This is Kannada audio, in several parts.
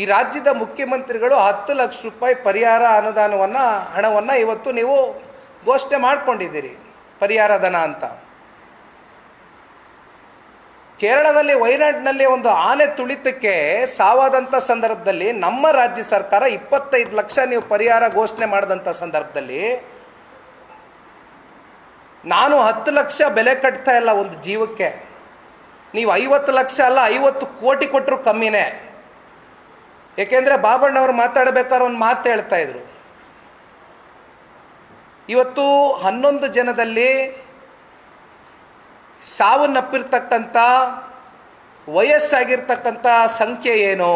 ಈ ರಾಜ್ಯದ ಮುಖ್ಯಮಂತ್ರಿಗಳು ಹತ್ತು ಲಕ್ಷ ರೂಪಾಯಿ ಪರಿಹಾರ ಅನುದಾನವನ್ನು, ಹಣವನ್ನು ಇವತ್ತು ನೀವು ಘೋಷಣೆ ಮಾಡಿಕೊಂಡಿದ್ದೀರಿ, ಪರಿಹಾರ ಧನ ಅಂತ. ಕೇರಳದಲ್ಲಿ ವಯನಾಡಿನಲ್ಲಿ ಒಂದು ಆನೆ ತುಳಿತಕ್ಕೆ ಸಾವಾದಂಥ ಸಂದರ್ಭದಲ್ಲಿ ನಮ್ಮ ರಾಜ್ಯ ಸರ್ಕಾರ ಇಪ್ಪತ್ತೈದು ಲಕ್ಷ ನೀವು ಪರಿಹಾರ ಘೋಷಣೆ ಮಾಡಿದಂಥ ಸಂದರ್ಭದಲ್ಲಿ ನಾನು ಹತ್ತು ಲಕ್ಷ ಬೆಲೆ ಕಟ್ತಾ ಇಲ್ಲ ಒಂದು ಜೀವಕ್ಕೆ. ನೀವು ಐವತ್ತು ಲಕ್ಷ ಅಲ್ಲ, ಐವತ್ತು ಕೋಟಿ ಕೊಟ್ಟರು ಕಮ್ಮಿನೇ. ಏಕೆಂದರೆ ಬಾಬಣ್ಣವ್ರು ಮಾತಾಡಬೇಕಾದ್ರೆ ಒಂದು ಮಾತು ಹೇಳ್ತಾ ಇದ್ರು. ಇವತ್ತು ಹನ್ನೊಂದು ಜನದಲ್ಲಿ ಸಾವನ್ನಪ್ಪಿರ್ತಕ್ಕಂಥ ವಯಸ್ಸಾಗಿರ್ತಕ್ಕಂಥ ಸಂಖ್ಯೆ ಏನು?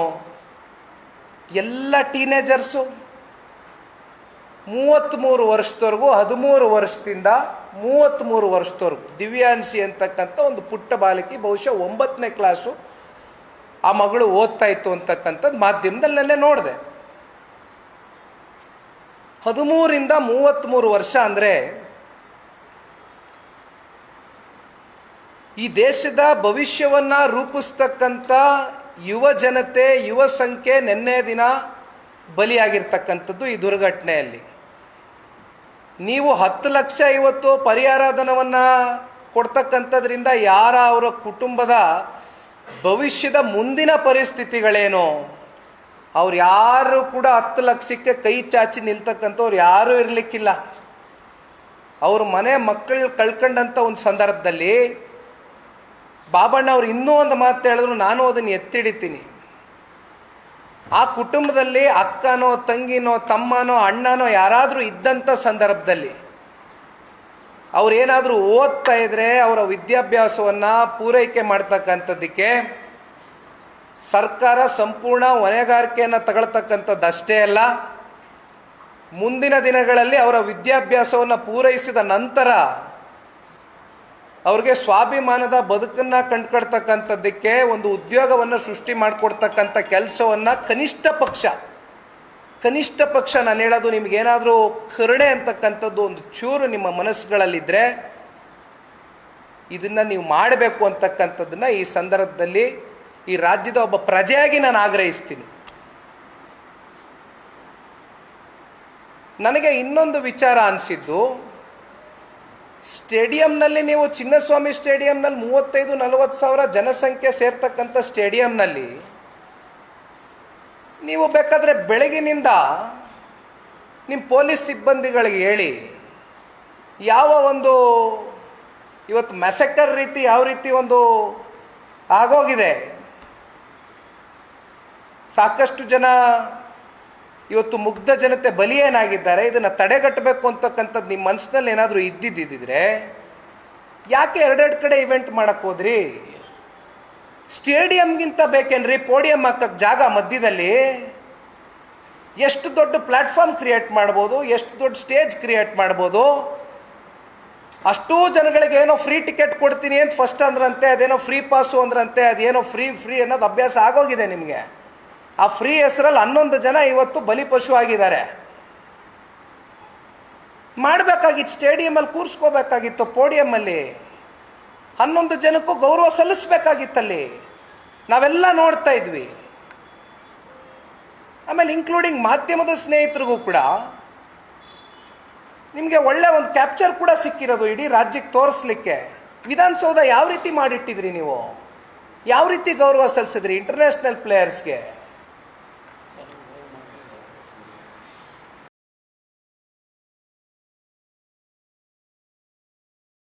ಎಲ್ಲ ಟೀನೇಜರ್ಸು. ಮೂವತ್ತ್ಮೂರು ವರ್ಷದವರೆಗೂ, ಹದಿಮೂರು ವರ್ಷದಿಂದ ಮೂವತ್ತ್ಮೂರು ವರ್ಷದವರೆಗೂ ದಿವ್ಯಾಂಶಿ ಅಂತಕ್ಕಂಥ ಒಂದು ಪುಟ್ಟ ಬಾಲಕಿ, ಬಹುಶಃ ಒಂಬತ್ತನೇ ಕ್ಲಾಸು ಆ ಮಗಳು ಓದ್ತಾ ಇತ್ತು ಅಂತಕ್ಕಂಥದ್ದು ಮಾಧ್ಯಮದಲ್ಲೇ ನೋಡಿದೆ. ಹದಿಮೂರಿಂದ ಮೂವತ್ತ್ಮೂರು ವರ್ಷ ಅಂದರೆ ಈ ದೇಶದ ಭವಿಷ್ಯವನ್ನು ರೂಪಿಸ್ತಕ್ಕಂಥ ಯುವ ಜನತೆ, ಯುವ ಸಂಖ್ಯೆ ನಿನ್ನೆ ದಿನ ಬಲಿಯಾಗಿರ್ತಕ್ಕಂಥದ್ದು ಈ ದುರ್ಘಟನೆಯಲ್ಲಿ. ನೀವು ಹತ್ತು ಲಕ್ಷ ಇವತ್ತು ಪರಿಹಾರ ಧನವನ್ನು ಕೊಡ್ತಕ್ಕಂಥದ್ರಿಂದ ಯಾರ ಅವರ ಕುಟುಂಬದ ಭವಿಷ್ಯದ ಮುಂದಿನ ಪರಿಸ್ಥಿತಿಗಳೇನು? ಅವ್ರು ಯಾರು ಕೂಡ ಹತ್ತು ಲಕ್ಷಕ್ಕೆ ಕೈ ಚಾಚಿ ನಿಲ್ತಕ್ಕಂಥವ್ರು ಯಾರೂ ಇರಲಿಕ್ಕಿಲ್ಲ. ಅವ್ರ ಮನೆ ಮಕ್ಕಳು ಕಳ್ಕೊಂಡಂಥ ಒಂದು ಸಂದರ್ಭದಲ್ಲಿ ಬಾಬಣ್ಣ ಅವ್ರು ಇನ್ನೂ ಒಂದು ಮಾತು ಹೇಳಿದ್ರು, ನಾನು ಅದನ್ನು ಎತ್ತಿಡಿತೀನಿ. ಆ ಕುಟುಂಬದಲ್ಲಿ ಅಕ್ಕನೋ, ತಂಗಿನೋ, ತಮ್ಮನೋ, ಅಣ್ಣನೋ ಯಾರಾದರೂ ಇದ್ದಂಥ ಸಂದರ್ಭದಲ್ಲಿ ಅವರೇನಾದರೂ ಓದ್ತಾ ಇದ್ದರೆ ಅವರ ವಿದ್ಯಾಭ್ಯಾಸವನ್ನು ಪೂರೈಕೆ ಮಾಡ್ತಕ್ಕಂಥದ್ದಕ್ಕೆ ಸರ್ಕಾರ ಸಂಪೂರ್ಣ ಹೊಣೆಗಾರಿಕೆಯನ್ನು ತಗೊಳ್ತಕ್ಕಂಥದ್ದಷ್ಟೇ ಅಲ್ಲ, ಮುಂದಿನ ದಿನಗಳಲ್ಲಿ ಅವರ ವಿದ್ಯಾಭ್ಯಾಸವನ್ನು ಪೂರೈಸಿದ ನಂತರ ಅವ್ರಿಗೆ ಸ್ವಾಭಿಮಾನದ ಬದುಕನ್ನು ಕಂಡುಕೊಡ್ತಕ್ಕಂಥದ್ದಕ್ಕೆ ಒಂದು ಉದ್ಯೋಗವನ್ನು ಸೃಷ್ಟಿ ಮಾಡಿಕೊಡ್ತಕ್ಕಂಥ ಕೆಲಸವನ್ನು ಕನಿಷ್ಠ ಪಕ್ಷ ಕನಿಷ್ಠ ಪಕ್ಷ ನಾನು ಹೇಳೋದು ನಿಮಗೇನಾದರೂ ಕರುಣೆ ಅಂತಕ್ಕಂಥದ್ದು ಒಂದು ಚೂರು ನಿಮ್ಮ ಮನಸ್ಸುಗಳಲ್ಲಿದ್ದರೆ ಇದನ್ನು ನೀವು ಮಾಡಬೇಕು ಅಂತಕ್ಕಂಥದ್ದನ್ನು ಈ ಸಂದರ್ಭದಲ್ಲಿ ಈ ರಾಜ್ಯದ ಒಬ್ಬ ಪ್ರಜೆಯಾಗಿ ನಾನು ಆಗ್ರಹಿಸ್ತೀನಿ. ನನಗೆ ಇನ್ನೊಂದು ವಿಚಾರ ಅನಿಸಿದ್ದು, ಸ್ಟೇಡಿಯಂನಲ್ಲಿ ನೀವು ಚಿನ್ನಸ್ವಾಮಿ ಸ್ಟೇಡಿಯಂನಲ್ಲಿ ಮೂವತ್ತೈದು ನಲವತ್ತು ಸಾವಿರ ಜನಸಂಖ್ಯೆ ಸೇರ್ತಕ್ಕಂಥ ಸ್ಟೇಡಿಯಂನಲ್ಲಿ ನೀವು ಬೇಕಾದರೆ ಬೆಳಗಿನಿಂದ ನಿಮ್ಮ ಪೊಲೀಸ್ ಸಿಬ್ಬಂದಿಗಳಿಗೆ ಹೇಳಿ, ಯಾವ ಒಂದು ಇವತ್ತು ಮೆಸೆಕರ್ ರೀತಿ ಯಾವ ರೀತಿ ಒಂದು ಆಗೋಗಿದೆ? ಸಾಕಷ್ಟು ಜನ ಇವತ್ತು ಮುಗ್ಧ ಜನತೆ ಬಲಿಯೇನಾಗಿದ್ದಾರೆ, ಇದನ್ನು ತಡೆಗಟ್ಟಬೇಕು ಅಂತಕ್ಕಂಥದ್ದು ನಿಮ್ಮ ಮನಸ್ಸಿನಲ್ಲಿ ಏನಾದರೂ ಇದ್ದಿದ್ದಿದ್ರೆ ಯಾಕೆ ಎರಡೆರಡು ಕಡೆ ಇವೆಂಟ್ ಮಾಡೋಕ್ಕೋದ್ರಿ ಸ್ಟೇಡಿಯಂಗಿಂತ ಬೇಕೇನ್ರಿ? ಪೋಡಿಯಂ ಹಾಕಕ್ಕೆ ಜಾಗ ಮಧ್ಯದಲ್ಲಿ ಎಷ್ಟು ದೊಡ್ಡ ಪ್ಲ್ಯಾಟ್ಫಾರ್ಮ್ ಕ್ರಿಯೇಟ್ ಮಾಡ್ಬೋದು, ಎಷ್ಟು ದೊಡ್ಡ ಸ್ಟೇಜ್ ಕ್ರಿಯೇಟ್ ಮಾಡ್ಬೋದು? ಅಷ್ಟೂ ಜನಗಳಿಗೆ ಏನೋ ಫ್ರೀ ಟಿಕೆಟ್ ಕೊಡ್ತೀನಿ ಅಂತ ಫಸ್ಟ್ ಅಂದ್ರಂತೆ, ಅದೇನೋ ಫ್ರೀ ಪಾಸು ಅಂದ್ರಂತೆ, ಅದೇನೋ ಫ್ರೀ ಫ್ರೀ ಅನ್ನೋದು ಅಭ್ಯಾಸ ಆಗೋಗಿದೆ ನಿಮಗೆ. ಆ ಫ್ರೀ ಹೆಸರಲ್ಲಿ ಹನ್ನೊಂದು ಜನ ಇವತ್ತು ಬಲಿಪಶು ಆಗಿದ್ದಾರೆ. ಮಾಡಬೇಕಾಗಿತ್ತು ಸ್ಟೇಡಿಯಮಲ್ಲಿ ಕೂರಿಸ್ಕೋಬೇಕಾಗಿತ್ತು ಪೋಡಿಯಮ್ಮಲ್ಲಿ ಹನ್ನೊಂದು ಜನಕ್ಕೂ ಗೌರವ ಸಲ್ಲಿಸ್ಬೇಕಾಗಿತ್ತಲ್ಲಿ. ನಾವೆಲ್ಲ ನೋಡ್ತಾ ಇದ್ವಿ. ಆಮೇಲೆ ಇನ್ಕ್ಲೂಡಿಂಗ್ ಮಾಧ್ಯಮದ ಸ್ನೇಹಿತರಿಗೂ ಕೂಡ. ನಿಮಗೆ ಒಳ್ಳೆ ಒಂದು ಕ್ಯಾಪ್ಚರ್ ಕೂಡ ಸಿಕ್ಕಿರೋದು ಇಡೀ ರಾಜ್ಯಕ್ಕೆ ತೋರಿಸ್ಲಿಕ್ಕೆ. ವಿಧಾನಸೌಧ ಯಾವ ರೀತಿ ಮಾಡಿಟ್ಟಿದ್ರಿ ನೀವು? ಯಾವ ರೀತಿ ಗೌರವ ಸಲ್ಲಿಸಿದ್ರಿ ಇಂಟರ್ನ್ಯಾಷನಲ್ ಪ್ಲೇಯರ್ಸ್ಗೆ